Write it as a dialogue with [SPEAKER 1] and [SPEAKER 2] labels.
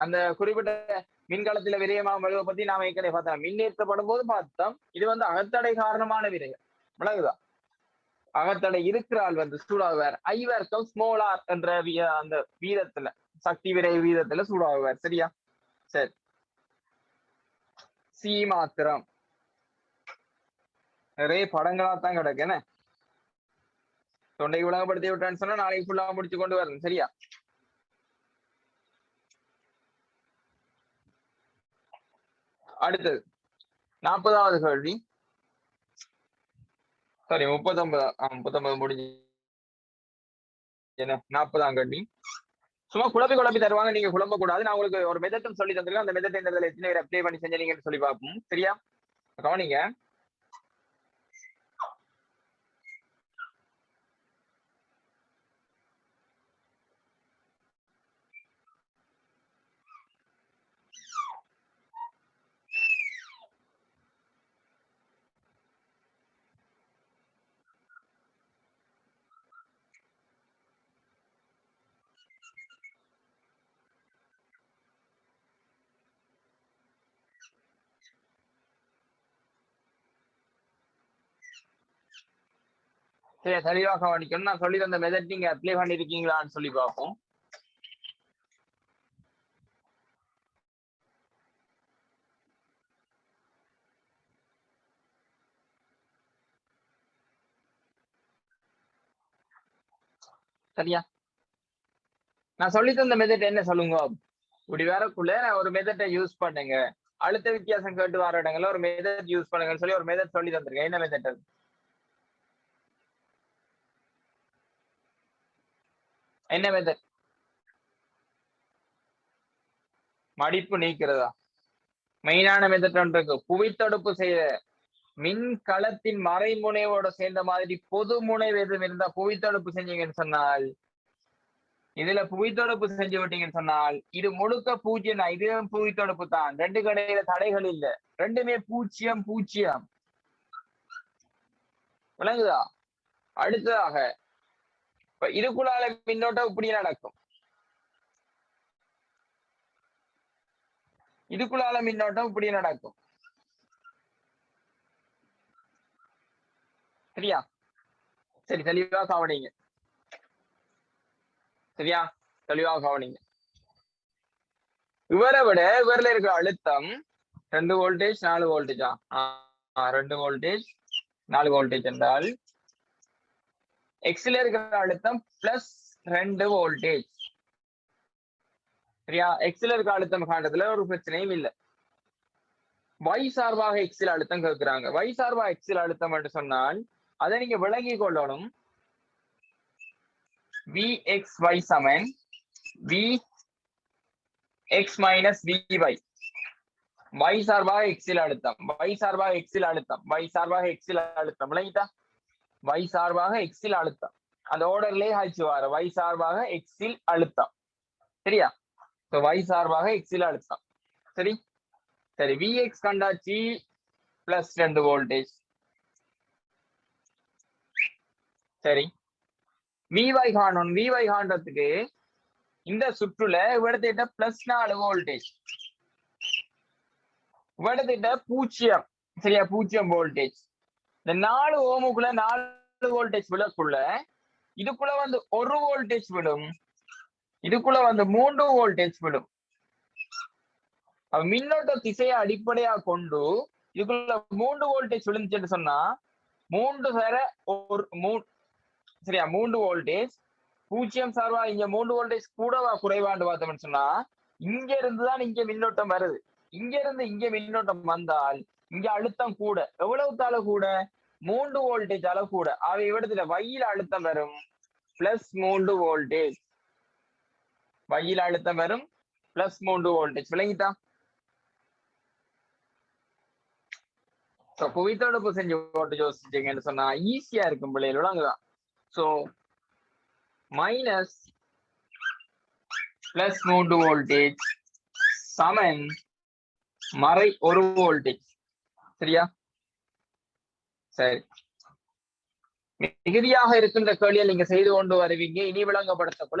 [SPEAKER 1] அந்த குறிப்பிட்ட மின்காலத்துல விரயமாகும் விளைவை பத்தி நாம ஏற்கனவே பார்த்தோம். மின்னேற்றப்படும் போது பார்த்தோம் இது வந்து அகத்தடை காரணமான விரயம். விளங்குதா? அகத்தடை இருக்கிறாள் வந்து சூடாகுவார். ஐ வர்க்கம் ஸ்மோலார் என்ற அந்த வீதத்துல சக்தி விரை வீதத்துல சூடாகுவார். சரியா? சரி. சி மாத்திரம். நிறைய படங்களா தான் கிடக்கு என்ன? தொண்டை விளங்கப்படுத்தி விட்டான்னு சொன்னா நாளைக்கு ஃபுல்லா முடிச்சு கொண்டு வரணும். சரியா? அடுத்தது. நாற்பதாவது கேள்வி சாரி முப்பத்தொன்பது முப்பத்தொன்பது முடிஞ்சு என்ன? நாற்பதாம் கேள்வி சும்மா குழப்பி குழப்பி தருவாங்க நீங்க குழம்ப கூடாது நான் உங்களுக்கு ஒரு மெதட்டும் சொல்லி தந்திருக்கேன் அந்த மெதத்தை இந்த எத்தனை பேர் அப்ளை பண்ணி செஞ்சீங்கன்னு சொல்லி பார்ப்போம். சரியா? கவனிங்க. சரி தெளிவா கவனிக்கணும் நான் சொல்லி தந்த மெதட் நீங்க அப்ளை பண்ணிருக்கீங்களான்னு சொல்லி பார்ப்போம். சரியா? நான் சொல்லி தந்த மெதட் என்ன சொல்லுங்க? இப்படி வரக்குள்ள நான் ஒரு மெதட்டை யூஸ் பண்ணுங்க. அழுத்த வித்தியாசம் கேட்டு வர இடங்கள்ல ஒரு மெதட் யூஸ் பண்ணுங்கன்னு சொல்லி ஒரு மெதட் சொல்லி தந்திருக்கேன். என்ன மெதட் அது? என்ன மெத்தட் மடிப்பு நீக்கிறதா? மெயினான மெத்தட் ஒன்று இருக்கு. புவித்தடுப்பு செய்ய மின்கலத்தின் மறைமுனைவோட சேர்ந்த மாதிரி பொது முனைவு எதுவும் இருந்தா புவித்தடுப்பு செஞ்சீங்கன்னு சொன்னால் இதுல புவித்தொடப்பு செஞ்சு விட்டீங்கன்னு சொன்னால் இது முழுக்க பூஜ்ஜியம் தான். இதுவும் புவித்தொடப்பு தான். ரெண்டு கடையில தடைகள் இல்ல. ரெண்டுமே பூஜ்ஜியம் பூஜ்ஜியம். விளங்குதா? அடுத்ததாக இதுக்குள்ளால மின்னோட்டம் இப்படி நடக்கும். இதுக்குள்ளால மின்னோட்டம் இப்படி நடக்கும். சரியா? சரி தெளிவா கவனிங்க. சரியா? தெளிவா கவனிங்க. இவரை விட இவரில் இருக்கிற அழுத்தம் ரெண்டு வோல்டேஜ் நாலு வோல்டேஜா ரெண்டு வோல்டேஜ் நாலு வோல்டேஜ் என்றால் எக்ஸ்ல இருக்கிற அழுத்தம் பிளஸ் ரெண்டு வோல்டேஜ் சரியா? எக்ஸ்ல இருக்கிற அழுத்தம் காண்டத்துல ஒரு பிரச்சனையும் இல்லை. வை சார்பாக எக்ஸில் அழுத்தம் கேட்கிறாங்க. வை சார்பாக எக்ஸில் அழுத்தம் என்று சொன்னால் அதை நீங்க விளங்கி கொள்ளணும். Vxy சமன் V X minus V Y Y சார்பாக எக்ஸில் அழுத்தம். வை சார்பாக எக்ஸில் அழுத்தம். வை சார்பாக எக்ஸில் அழுத்தம். விளங்கிட்டா? வை சார்பாக எக்ஸில் அழுத்தம். அந்த ஓர்டர்லயே ஹாய்ச்சி வார. வை சார்பாக எக்ஸில் அழுத்தம். சரியா? ஸோ வை சார்பாக எக்ஸில் அழுத்தம். சரி? சரி வி எக்ஸ் கண்டாச்சி பிளஸ் ரெண்டு வோல்டேஜ் சரி. விவை வி வை காண்றதுக்கு இந்த சுற்றுல இவடத்திட்ட பிளஸ் நாலு வோல்டேஜ் இவடத்திட்ட பூஜ்ஜியம் சரியா? பூஜ்ஜியம் வோல்டேஜ் இந்த நாலு ஓமுக்குள்ள நாலு வோல்டேஜ் விழக்குள்ள இதுக்குள்ள வந்து ஒரு வோல்டேஜ் விடும். இதுக்குள்ள வந்து மூன்று வோல்டேஜ் விடும். மின்னோட்ட திசையை அடிப்படையா கொண்டு இதுக்குள்ள மூன்று வோல்டேஜ் விழுந்துச்சுன்னு சொன்னா மூன்று வேற ஒரு மூ சரியா மூன்று வோல்டேஜ் பூஜ்ஜியம் சார்பா இங்க மூன்று வோல்டேஜ் கூடவா குறைவாண்டு பார்த்தோம்னு சொன்னா இங்க இருந்துதான் இங்க மின்னோட்டம் வருது. இங்க இருந்து இங்க மின்னோட்டம் வந்தால் இங்க அழுத்தம் கூட. எவ்வளவு தாள கூட? மூன்று வோல்டேஜ் அளவு கூட. அவை இவ்விடத்துல வயில அழுத்தம் வரும் பிளஸ் மூன்று வோல்டேஜ் வயில அழுத்தம் வரும் பிளஸ் மூன்று வோல்டேஜ் விளங்கிட்டா? புவித்தொடர்பு செஞ்சு போட்டு யோசிச்சீங்கன்னு சொன்னா ஈஸியா இருக்கும் பிள்ளைகள். விளங்குதான் சோ மைனஸ் பிளஸ் மூன்று வோல்டேஜ் சமன் மறை ஒரு வோல்டேஜ் சரியா? சரி. மிகுதியாக இருக்கின்ற கேள்வியை நீங்க செய்து கொண்டு வருவீங்க. இனி விளங்கப்படுத்தக்குள்ள